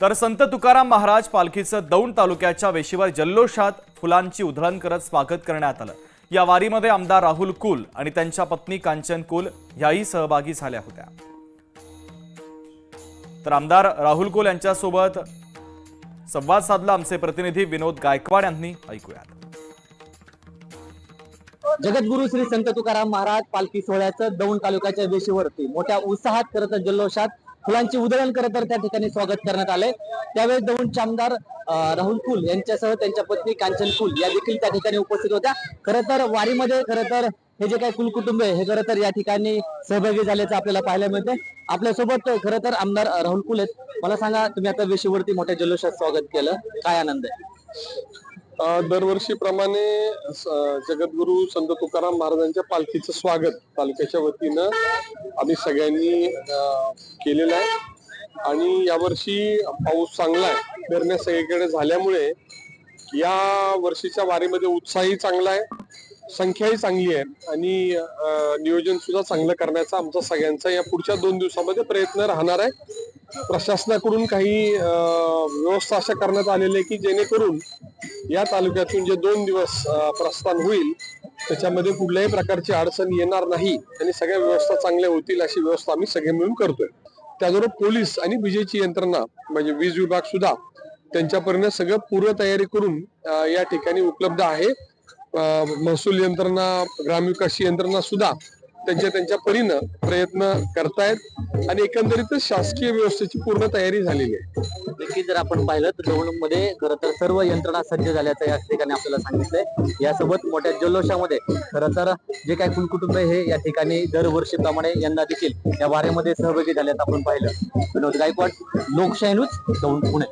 तर संत तुकाराम महाराज पालखीचं दौंड तालुक्याच्या वेशीवर जल्लोषात फुलांची उधळण करत स्वागत करण्यात आलं. या वारीमध्ये आमदार राहुल कुल आणि त्यांच्या पत्नी कांचन कुल याही सहभागी झाल्या होत्या. तर आमदार राहुल कुल यांच्यासोबत संवाद साधला आमचे प्रतिनिधी विनोद गायकवाड यांनी. ऐकूयात. जगद्गुरु श्री संत तुकाराम महाराज पालखी सोहळ्याचं दौंड तालुक्याच्या वेशीवरती मोठ्या उत्साहात करत जल्लोषात फुलांची उधळण करत तर त्या ठिकाणी स्वागत करण्यात आलंय. त्यावेळेस दौंडचे आमदार राहुल कुल यांच्यासह त्यांच्या पत्नी कांचन कुल या देखील त्या ठिकाणी उपस्थित होत्या. खरं तर वारीमध्ये खरं तर हे जे काही कुल कुटुंब आहे हे खरं तर या ठिकाणी सहभागी झाल्याचं आपल्याला पाहायला मिळते आपल्यासोबत खरं तर आमदार राहुल कुल आहेत. मला सांगा तुम्ही आता वेशीवरती मोठ्या जल्लोषात स्वागत केलं. काय आनंद आहे? दरवर्षीप्रमाणे जगद्गुरु संत तुकाराम महाराजांच्या पालखीचं स्वागत पालखीच्या वतीनं आम्ही सगळ्यांनी केलेलं आहे. आणि यावर्षी पाऊस चांगला आहे. पेरण्या सगळीकडे झाल्यामुळे या वर्षीच्या वारीमध्ये उत्साहही चांगला आहे. संख्याही चांगली आहे. आणि नियोजन सुद्धा चांगलं करण्याचा आमचा सगळ्यांचा या पुढच्या दोन दिवसामध्ये प्रयत्न राहणार आहे. प्रशासनाकडून काही व्यवस्था अशा करण्यात आलेल्या आहे की जेणेकरून या तालुक्यातून जे दोन दिवस प्रस्थान होईल त्याच्यामध्ये कुठल्याही प्रकारची अडचण येणार नाही. आणि सगळ्या व्यवस्था चांगल्या होतील अशी व्यवस्था आम्ही सगळे मिळून करतोय. त्याचबरोबर पोलीस आणि विजेची यंत्रणा म्हणजे वीज विभाग सुद्धा त्यांच्यापर्यंत सगळं पूर्व तयारी करून या ठिकाणी उपलब्ध आहे. महसूल यंत्रणा ग्रामविकास यंत्रणा सुद्धा त्यांच्या त्यांच्या परीनं प्रयत्न करतायत आणि एकंदरीतच शासकीय व्यवस्थेची पूर्ण तयारी झालेली आहे. देखील जर आपण पाहिलं तर दौंडमध्ये खरं तर सर्व यंत्रणा सज्ज झाल्याचं या ठिकाणी आपल्याला सांगितलंय. यासोबत मोठ्या जल्लोषामध्ये खरं तर जे काही कुलकुटुंब आहे हे या ठिकाणी दरवर्षीप्रमाणे यंदा देखील या वाऱ्यामध्ये सहभागी झाल्याचं आपण पाहिलं. विनोद गायकवाड लोकशाही जाऊन पुणे.